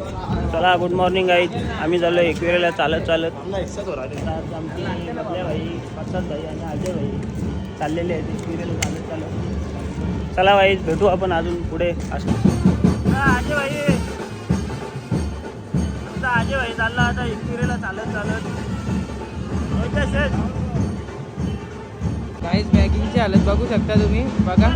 चला good morning guys आम्ही झालो एकविरेला चालत चालत. आज आमची आपल्या भाई प्रसाद भाई आणि अजय भाई चाललेले आहेत एकविरेला चालत चालत चला भाई भेटू आपण अजून पुढे. असतो अजय भाई आमचा अजय भाई चालला आता एकविरेला चालत चालत. काहीच बॅगिंगची हालत बघू शकता तुम्ही. बघा.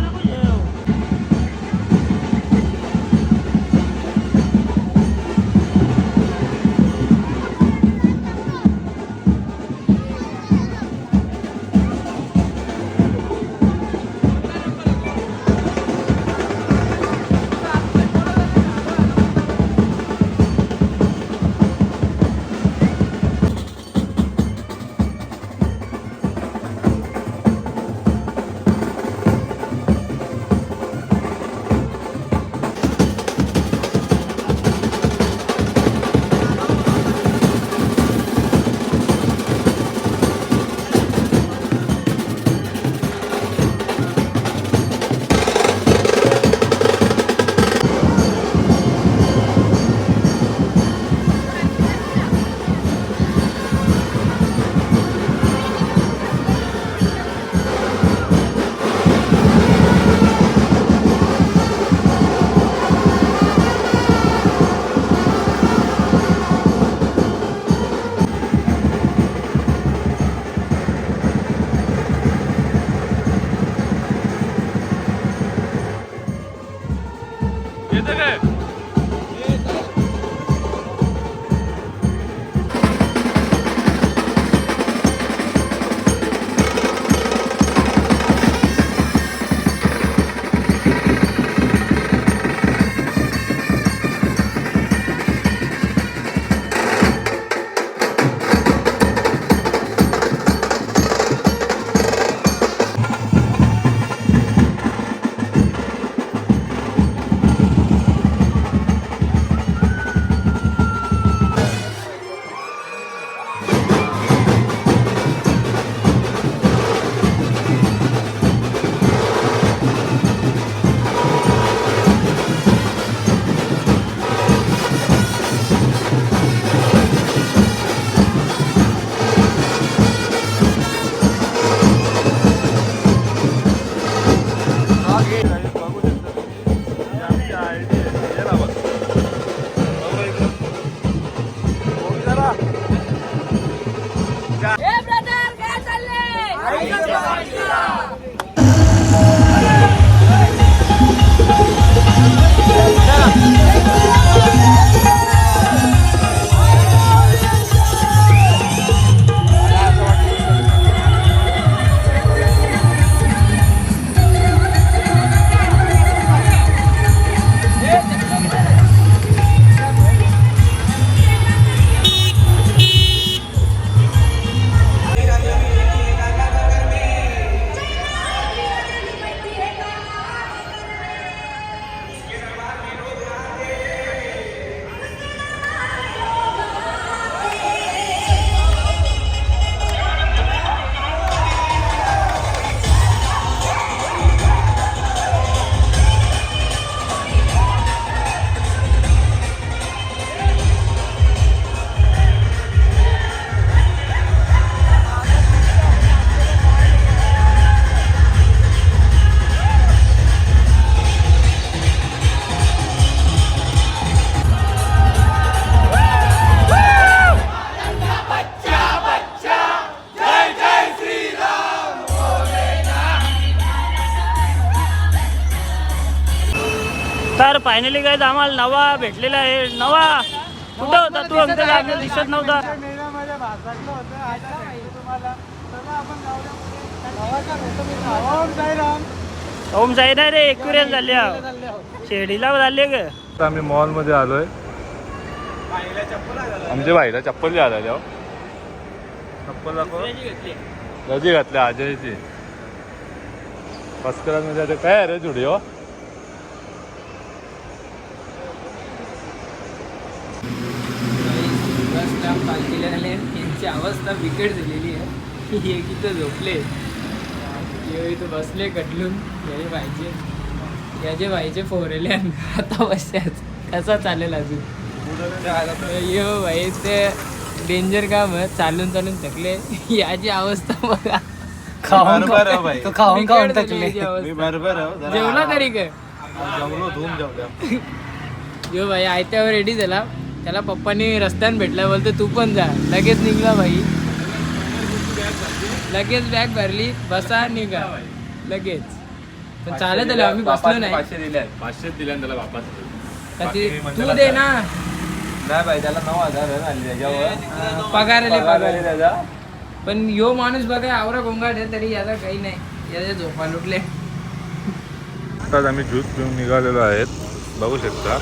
फायनली काय आम्हाला नवा भेटलेला आहे. नवा. कुठं होता? तू आमच्या जागेत दिसत नव्हता. ओम जाई नाही रे एकविरेल झाले शेडीला झाले ग. आम्ही मॉलमध्ये आलोय. आमच्या भाईला चप्पल जी आला तेव्हा चप्पल दाखव. कधी घातल्या अजयची मध्ये आता काय आहे रे जुडिओ स्टाफ पालखीला आले यांची अवस्था बिकट झालेली आहे. हे इथं झोपले. हे इथं बसले कडलून याचे पाहिजे याचे पाहिजे फोरेले आता बसल्याच कसा चालेल अजून? यो भाई ते डेंजर काम आहे चालून चालून थकले. याची अवस्था बघा. खाऊन खाऊन बिकट थकले. जरा जेवला तरी काय जमलो धूम जेवल्या यो भाई आयत्यावर रेडी झाला. त्याला पप्पानी रस्त्याने भेटला बोलतो तू पण जा. लगेच निघला भाई. लगेच बॅग भरली बसा निघा. लगेच. पण चालत आलो आम्ही बसलो नाही. पाचशे दिले पाचशे दिले त्याला बापाच. ती- दे ना. नाही भाई त्याला नऊ हजार पगार आले पगार त्याचा. पण यो माणूस बघा आवरा गोंगाट आहे तरी याला काही नाही. याच्या झोपा लुटले आम्ही ज्यूस पिऊन निघालेलो आहेत. बघू शकता.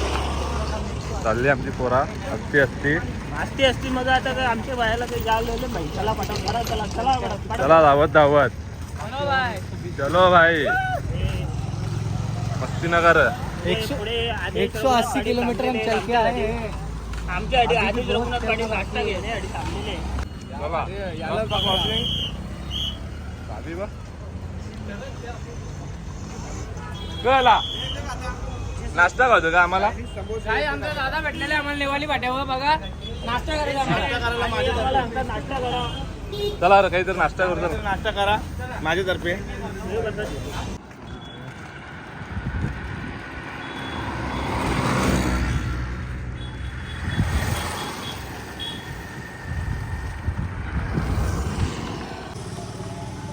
चालली आमची पोरा. असती असती असती असती मग आता काय आमच्या बायाला काही जायला लागलं चला करा चला चला. चला धावत धावत. चलो भाई मस्ती नगर एकशे- पुढे आधी एकशे रघुनाथ अस्सी किलोमीटर थांबलेले आहे. आमच्या आधी रघुनाथ घेण्यासाठी थांबलेले कळला नाश्ता खातो का आम्हाला? काय आमचा दादा भेटलेला आम्हाला नेवाली पाट्यावर बघा. नाश्ता करायचा आम्हाला. नाश्ता करा. चला रे काहीतरी नाश्ता करतो. नाश्ता करा. माझ्यातर्फे.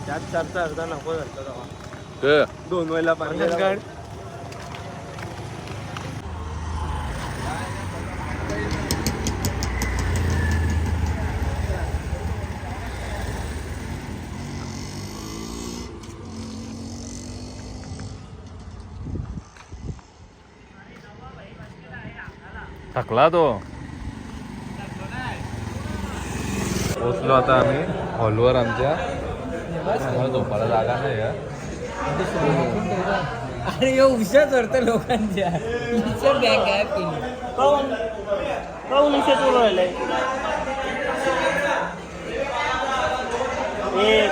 त्यात चर्चा अर्धा नको झालं. दोन वेळेला पाणी थकला तो. पोचलो आता आम्ही हॉलवर आमच्या. आम्हाला झोपायला जागा नाही. अरे यो उशा चढतो लोकांच्या. बॅग आहे काऊन विषय चालू राहिलाय एक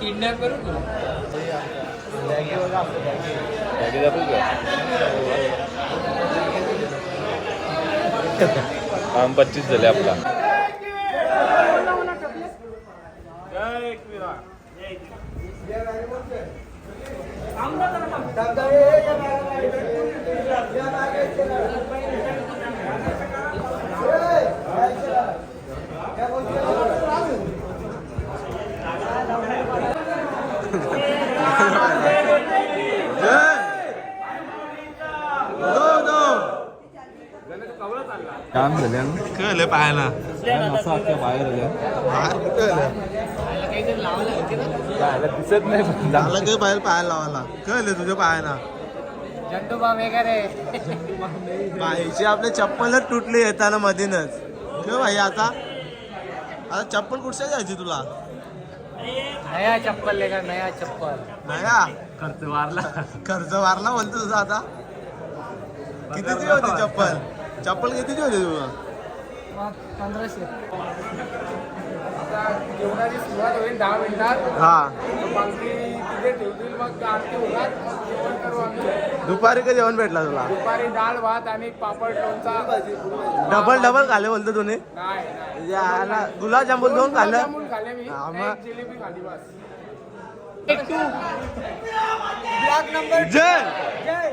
किडनॅप करू का? बॅगेत आपण घेऊ. काम पच्चीस झाले आपला. काम कळलं पाहायला. असं अख्ख्या बाहेर आल्या दिसत नाही. झालं काय बाहेर पाहायला लावायला. कळलं तुझ्या पायाला झंडूबा वगैरे. पायची आपले चप्पलच तुटली येताना मधीनच. काय भाई आता. आता चप्पल कुठच्या जायची तुला? नया चप्पल लेगा नया चप्पल. नाही हा? खर्च वारला. खर्च वारला म्हणतो तुझा आता. कितीची होती चप्पल? चप्पल कितीची होती तुझा पंधराशे. जेवणाची सुरुवात होईल दहा मिनिटात हा. बाकी तिथे ठेवतील मग आरती होणार जेवण करू आम्ही दुपारी का जेवण भेटला तुला? दुपारी डाळ भात आणि पापड लोणचा डबल डबल खाल्ले बोलतो तुम्ही नाही नाही म्हणजे गुलाबजामुन दोन खाल्लं. जामुन खाल्ले मी हा, आणि मग. एक जिलेबी खाली बस ब्लॉक नंबर जय! जय!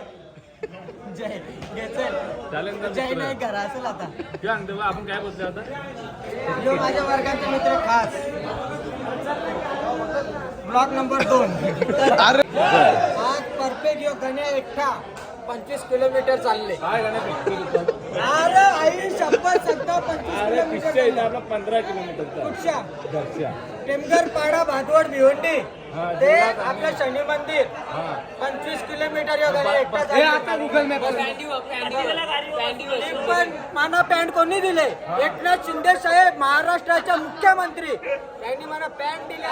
जय घे चल. चालेल ना जय मित्र? नाही करा असेल आता. काय म्हणतो बा, आपण काय बोलतोय आता? जो माझ्या वर्गाचे मित्र खास. ब्लॉक नंबर दोन. अरे. आज परफेक्ट यो गण्या एकटा पंचवीस किलोमीटर चालले. काय अरे आई पंचवीस किलोमीटर. पंधरा कुठच्या? टेमघर पाडा भातवड भिवंडी. ते आपलं शनी मंदिर. पंचवीस किलोमीटर पण मला पॅन्ट कोणी दिले? एकनाथ शिंदे साहेब महाराष्ट्राचे मुख्यमंत्री. त्यांनी मला पॅन्ट दिले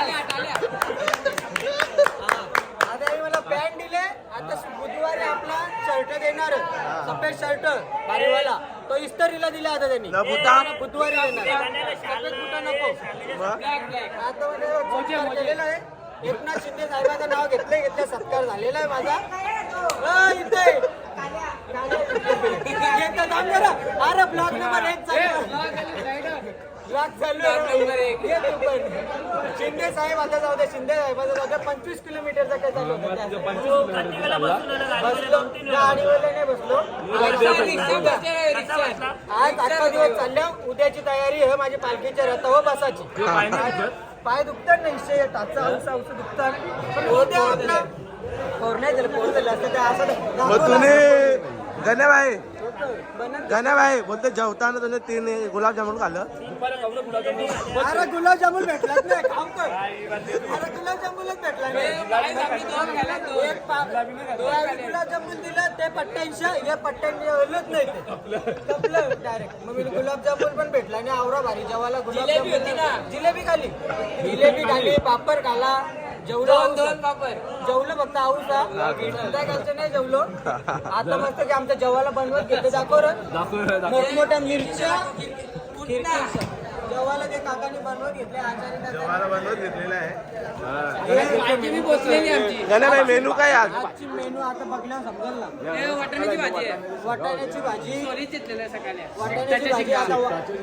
आता हे मला पॅन्ट दिले. आता बुधवारी आपला शर्ट देणार. सफेद शर्ट भारीवाला. तो इस्त्रीला दिला आता त्यांनी? बुधवारी देणार. सफेद बुटा नको. आता म्हणजे जोडदार केलेला आहे. एकनाथ शिंदे साहेबांचं नाव घेतलं घेतलं सत्कार झालेला आहे माझा. इथे. अरे ब्लॉक नंबर एक चालू ब्लॉक चालू आहे. शिंदे साहेब आता जाऊ दे. शिंदे साहेबांचा जाऊ दे. पंचवीस किलोमीटरचा काय चालू होता त्या बसलो. गाडीवर नाही बसलो. आज आजचा दिवस चालल्या उद्याची तयारी आहे माझी पालखीच्या रथावर बसाची. पाय दुखतात ना इशे टाचा औसा औसा दुखतात. पण उद्या आपला पोर नाही झालं पोर झालं असतं असं मग भाई बनत गण्या भाई बोलते जेवताना तुने तीन गुलाबजामुन खाल्लं. अरे गुलाबजामुन भेटलाच नाही खाऊ तर अरे गुलाबजामुनच भेटला नाही. एक पा- गुलाबजामुन दिलं ते पट्ट्यांशी हे पट्ट्यांनी नाही कपलं डायरेक्ट मग मी गुलाबजामुन पण भेटला आणि आवरा भारी जेवायला गुलाबजामुन जिलेबी खाली जिलेबी खाली पापड खाला जेवलो दोन पापड. जेवलो फक्त आऊसा संध्याकाळचं नाही जेवलो. आता मस्त की आमच्या जेवाला बनवत घेतो. दाखव रे. मोठमोठ्या मिरच्या बनवत घेतलेला आहे. मेनू काय आज? मेनू आता बघल्या समजेल ना. वाटाण्याची भाजी आहे. वाटाण्याची भाजी.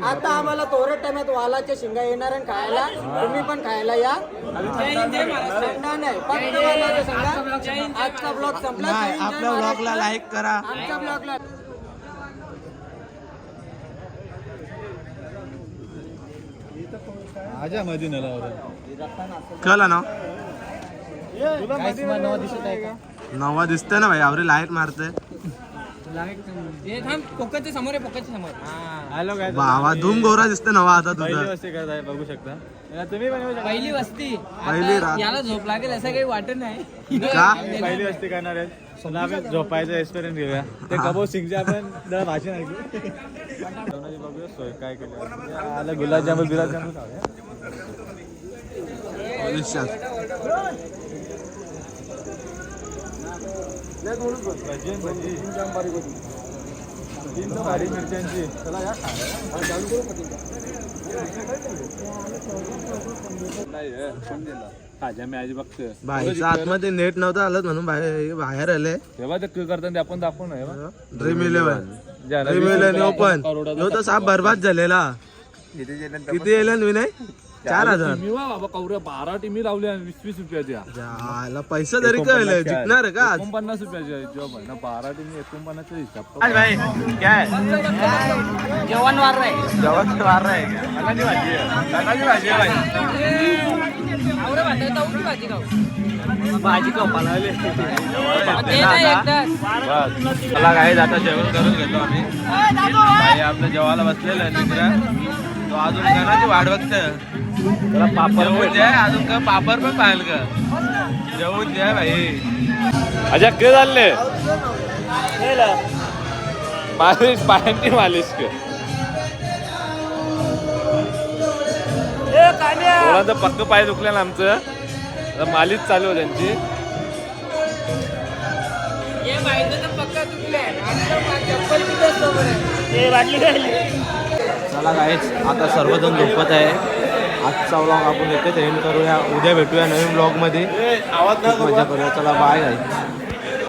आता आम्हाला तोरट टाइमात वालाच्या शिंगा येणार आणि खायला. तुम्ही पण खायला या. जय हिंद जय महाराष्ट्र. नाही फक्त आजचा ब्लॉग संपला. आपल्या ब्लॉगला. लाईक करा. आमच्या ब्लॉगला कळलं ना? नवा दिसतंय ना भाई आवरे लाइट मारते हे. समोर आहे बाबा धूम गोरा दिसते नवा आता तुझं. बघू शकता. या तुम्ही पहिली वस्ती. पहिली रात. याला झोप लागेल असं काही वाटत नाही. का? पहिली वस्ती करणार आपण झोपायचं एक्सपिरियन्स घेऊया. ते कबो सिंगचे आपण जरा भाषण ऐकू. बघूया सोय काय केली आलं गुलाबजामुन गुलाबजामुन खाऊया भजी भजी तीन भारी मिरच्यांची चला या खाजा मी आजी बघतोय आतमध्ये नेट नव्हतं आलं म्हणून बाहेर बाहेर आले. तेव्हा ते करताना आपण दाखवू ड्रीम इलेव्हन ओपन तर साप बरबाद झालेला. किती येले विनय? चार हजार. टीमी वा बाबा कवऱ्या बारा टीमी लावल्या वीस वीस रुपयाच्या पैसा तरी कळलं जिंकणार का आज? एकोणपन्नास रुपयाच्या जॉब आहे ना बारा टीमी एकोणपन्नासचा हिसाब भाई काय जेवण वार आहे रहा. है भाजी आहे. भाजी आहे भाई. आवडे भात ताऊची भाजी खाऊ. भाजी कपाला ते नाही एकदा. बस. चला काही आता जेवण करून घेतो आम्ही. भाई आपलं जेवायला बसलेलं आहे मित्र. तो अजून घराची वाट बघत त्याला पापड जेवून जाय अजून का पापड पण पाहिल का जेवून जाय भाई अच्छा काय चालले मालिश पायांची मालिश कर. कोणाचं पक्क पाय दुखलं ना आमचं मालिश चालू त्यांची. हे माहिती तर पक्का तुटले चप्पल कुठे समोर आहे ते वाटली काय चला गाईच आता सर्वजण झोपत आहे. आजचा व्लॉग आपण इथेच एंड करूया. उद्या भेटूया नवीन ब्लॉगमध्ये मजा करूया. चला बाय आहे